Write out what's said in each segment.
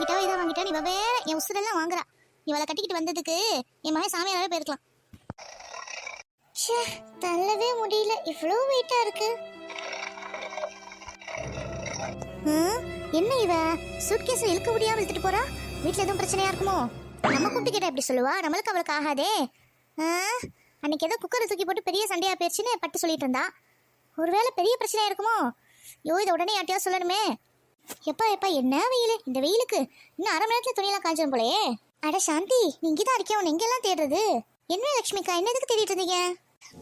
வாங்கிட்டா இதை வாங்கிட்டா இவ வேற என் உசுரெல்லாம் வாங்குறா. இவளை கட்டிக்கிட்டு வந்ததுக்கு என் மகன் சாமியாராவே போயிருக்கலாம். ச்சே தள்ளவே முடியல. இவ்வளோ வெயிட்டா இருக்கு. ம் என்ன இவ? சூட்கேஸ் இழுக்க முடியாம இழுத்துட்டு போறா? வீட்ல எதுவும் பிரச்சனையா இருக்குமோ? நம்ம கூப்பிட்டு கேட்டா எப்படி சொல்லுவா? நம்மளுக்கு அவளுக்கு ஆகாதே. ஆ, அன்னைக்கு ஏதோ குக்கரை தூக்கி போட்டு பெரிய சண்டையா போயிடுச்சுன்னு பட்டு சொல்லிட்டு இருந்தா. ஒருவேளை பெரிய பிரச்சனையா இருக்குமோ? ஐயோ இதை உடனே யார்ட்டையா சொல்லணுமே. எப்பா எப்பா என்ன வெயில்? இந்த வெயிலுக்கு இன்னும் அரை மணி நேரத்துல துணியெல்லாம் காஞ்சிடும் போலயே. அட சாந்தி நீ இங்கதான் இருக்கே உன்னை எங்கெல்லாம் தேடுறது? என்ன லட்சுமிக்கா என்ன எதுக்கு தேடிட்டு இருந்தீங்க?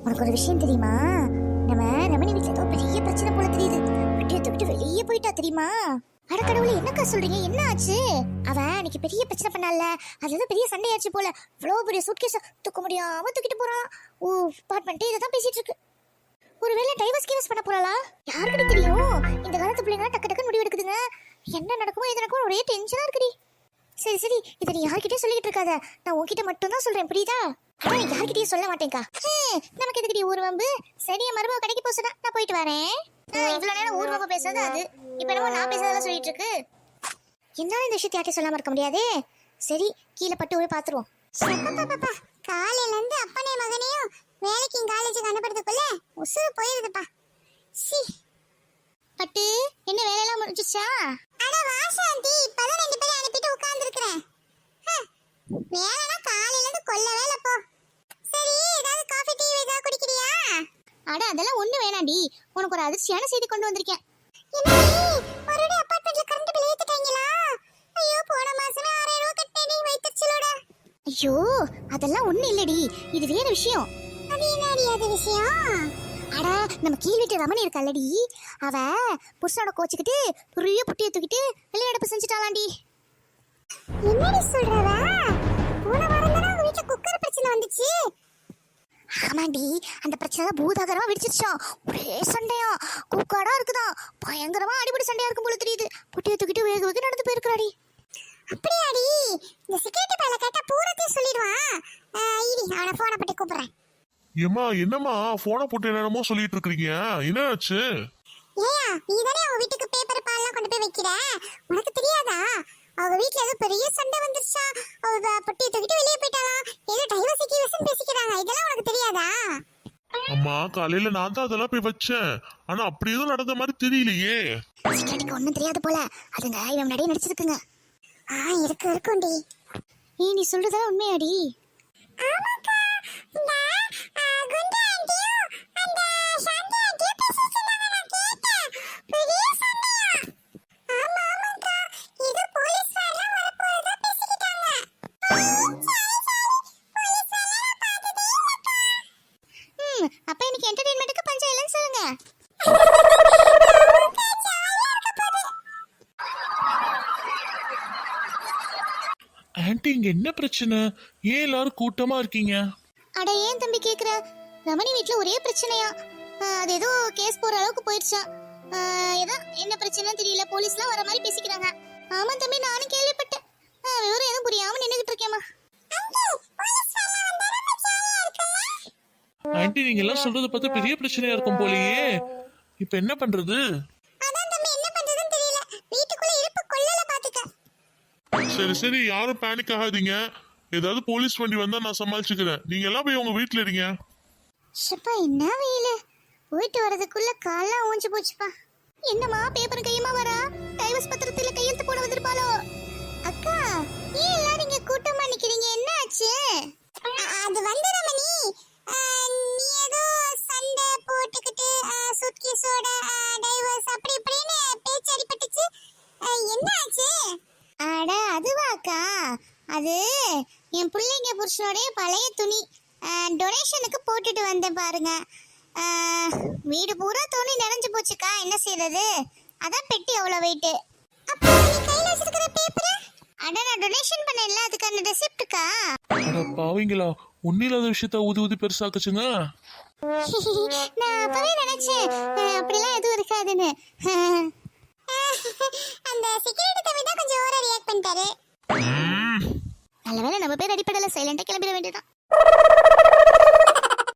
உனக்கு ஒரு விஷயம் தெரியுமா? நம்ம ரமணி வீட்டுல ஏதோ பெரிய பிரச்சனை போல தெரியுது. விட்டு விட்டு வெளியே போயிட்டா தெரியுமா? அட கடவுளே என்னக்கா சொல்றீங்க? என்ன ஆச்சு? அவ அன்னைக்கு பெரிய பிரச்சனை பண்ணால. அது ஏதோ பெரிய சண்டையாச்சு போல. இவ்வளோ பெரிய சூட்கேஸ் தூக்க முடியாம தூக்கிட்டு போறான் ஓ பார்ட்மெண்ட் இதை தான் பேசிட்டு இருக்கு. ஒருவேளை டைவர்ஸ் கேவஸ் பண்ண போறாளா? யாருக்கு தெரியும்? இந்த பிள்ளைங்க டக்கு டக்கு முடிவு எடுக்குதுங்க. என்ன நடக்குமோ எது நடக்குமோ ஒரே டென்ஷனாக இருக்குடி. சரி சரி இதை நீ யார்கிட்டயும் சொல்லிட்டு இருக்காத. நான் உன்கிட்ட மட்டும் தான் சொல்றேன் புரியுதா? யார்கிட்டயும் சொல்ல மாட்டேங்க்கா. நமக்கு எதுக்குடி ஊர் வம்பு? சரி என் மருமக கடைக்கு போச்சுடா நான் போயிட்டு வரேன். ஆ, இவ்வளவு நேரம் ஊர் வம்பு பேசுறது அது. இப்ப என்னமோ நான் பேசுறதெல்லாம் சொல்லிட்டு இருக்கு. என்னால இந்த விஷயத்தை யார்கிட்டயும் சொல்லாம இருக்க முடியாதே? சரி கீழே பட்டு போய் பாத்துருவோம். காலையில இருந்து அப்பனே மகனையும் வேலையெல்லாம் அட வா சாந்தி இப்பதான் ரெண்டு பேரும் அனுப்பிட்டு உட்கார்ந்துருக்கிறேன். வேலைனா காலையில இருந்து கொல்ல இல்ல போ. சரி ஏதாவது காஃபி டீ ஏதாவது குடிக்கிறியா? அட அதெல்லாம் ஒண்ணு வேணாடி உனக்கு ஒரு அதிர்ச்சியான செய்தி கொண்டு வந்திருக்கேன். மறுபடியும் அபார்ட்மெண்ட்ல கரண்ட் பில் ஏத்திட்டாங்களா? ஐயோ போன மாசமே ஆறாயிரம் ரூபாய் கட்டினேன் வைத்தச்சலோட ஐயோ அதெல்லாம் ஒண்ணு இல்லடி இது வேற விஷயம். அது என்னடி அது விஷயம்? அடா நம்ம கீழ் வீட்டு ரமணி இருக்கல்லடி அவ புருஷனோட கோச்சிக்கிட்டு புரிய புட்டியை தூக்கிட்டு வெளியடப்பு செஞ்சுட்டாளாண்டி. என்னடி சொல்றவ போன வாரம் தானே உங்க குக்கர் பிரச்சனை வந்துச்சு. ஆமாண்டி அந்த பிரச்சனை தான் பூதாகரமா வெடிச்சிருச்சான் ஒரே சண்டையா. கூக்காடா இருக்குதான் பயங்கரமா அடிபடி சண்டையா இருக்கும் போல தெரியுது. புட்டியை தூக்கிட்டு வேக வேக நடந்து போயிருக்கிறாடி. அப்படியாடி? இந்த சிகரெட் பேல கேட்டா பூரத்தையும் சொல்லிடுவான். இடி அவனை போனை பட்டி கூப்பிடுறேன். ஏம்மா என்னம்மா போனை போட்டு என்னமோ சொல்லிட்டு இருக்கீங்க என்ன ஆச்சு ஏயா நீ தானே அவங்க வீட்டுக்கு பேப்பர் பால்லாம் கொண்டு போய் வைக்கிற? உனக்கு தெரியாதா? அவங்க வீட்ல ஏதோ பெரிய சண்டை வந்துருச்சா? அவ பொட்டியை தூக்கிட்டு வெளியே போயிட்டாலாம் ஏதோ டைவர்ஸ் கீவர்ஸ் பேசிக்கிறாங்க. இதெல்லாம் உனக்கு தெரியாதா? அம்மா காலையில நான் தான் அதெல்லாம் போய் வச்சேன். ஆனா அப்படி எதுவும் நடந்த மாதிரி தெரியலையே. சிகரெட்டுக்கு ஒன்றும் தெரியாது போல. அதுங்க இவன் முன்னாடியே நடிச்சிருக்குங்க. ஆ இருக்கு இருக்கும்டி. ஏ நீ சொல்றதெல்லாம் உண்மையாடி. ஆமாக்கா. ஆன்ட்டி இங்க என்ன பிரச்சனை? ஏன் எல்லாரும் கூட்டமா இருக்கீங்க? அட ஏன் தம்பி கேக்குற? ரமணி வீட்ல ஒரே பிரச்சனையா? அது ஏதோ கேஸ் போற அளவுக்கு போயிடுச்சாம் ஆஹ் ஏதோ என்ன பிரச்சனைன்னு தெரியல. போலீஸ்லாம் வர மாதிரி பேசிக்கிறாங்க. ஆமா தம்பி நானும் கேள்விப்பட்டேன். விவரம் எதுவும் புரியாம நின்னுகிட்டு இருக்கேம்மா. ஆன்ட்டி நீங்க எல்லாம் சொல்றத பார்த்தா பெரிய பிரச்சனையா இருக்கும் போலயே. இப்ப என்ன பண்றது அதான் தம்பி என்ன பண்றதுன்னு தெரியல வீட்டுக்குள்ள இருப்பு கொள்ளல பாத்துக்க சரி சரி யாரும் பேனிக் ஆகாதீங்க. ஏதாவது போலீஸ் வண்டி வந்தா நான் சமாளிச்சுக்கிறேன். நீங்க எல்லாம் போய் உங்க வீட்டுல இருங்க. ஷப்பா என்ன வெயிலு? போயிட்டு வரதுக்குள்ள காலெல்லாம் ஊஞ்சு போச்சுப்பா. என்னம்மா பேப்பர் கையுமா அதுவாக்கா அது என் பிள்ளைங்க புருஷனோடைய பழைய துணி. டொனேஷனுக்கு போட்டுட்டு வந்தேன் பாருங்க. வீடு பூரா துணி நிறைஞ்சு போச்சுக்கா. என்ன செய்யறது அதான் பெட்டி அவ்வளோ வெயிட்டு அப்போ நீ கையில் வச்சிருக்கிற பேப்பர் அட நான் டொனேஷன் பண்ணேன்ல அதுக்கான ரெசிப்ட்டுக்கா அட பாவீங்களா ஒன்னில்லாத விஷயத்த ஊதி ஊதி பெருசாக்குச்சுங்க. நான் அப்பவே நினைச்சேன். அப்படிலாம் எதுவும் இருக்காதுன்னு. அந்த செக்யூரிட்டி தம்பி தான் கொஞ்சம் ஓவரா ரியாக்ட் பண்ணிட்டாரு. நல்ல வேலை நம்ம பேர் அடிப்படையில் சைலண்டா கிளம்பிட வேண்டியதான்